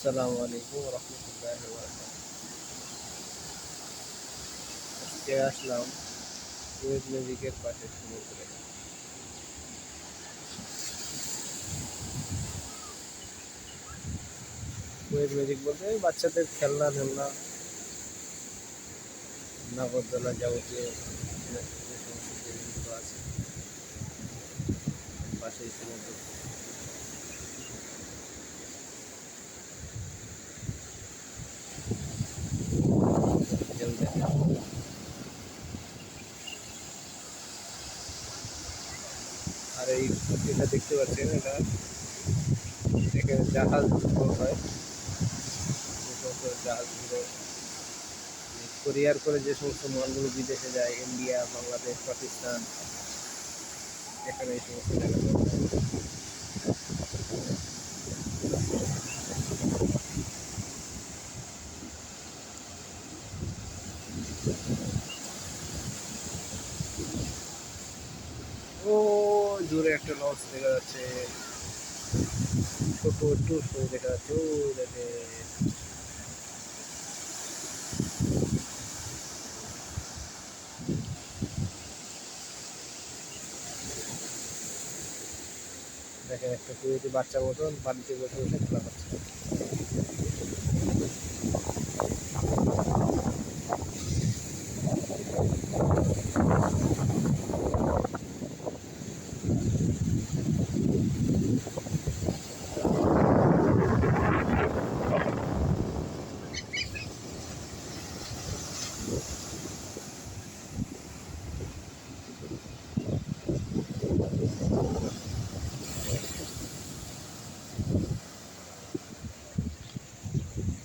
আসসালামু আলাইকুম রহমতুল্লাহ আজকে আসলাম কুয়েত ম্যাজিকের পাশে সমুদ্রে কুয়েত ম্যাজিক বলতে ওই বাচ্চাদের খেলনা টেলনা নাগরদোলা যাবতীয় যে সমস্ত জিনিসগুলো আছে পাশেই সমুদ্র আর এই যেটা দেখতে পাচ্ছেন, এটা এখানে জাহাজ হয়। জাহাজগুলো কোরিয়ার করে যে সমস্ত মালগুলো বিদেশে যায়, ইন্ডিয়া, বাংলাদেশ, পাকিস্তান, এখানে এই সমস্ত জায়গাগুলো। ও দূরে একটা লঞ্চ দেখা যাচ্ছে ছোট একটু সৌ দেখা যাচ্ছে, ও, দেখে দেখেন একটা কুয়েতি বাচ্চা মতন বাড়িতে বসে বসে খেলা করছে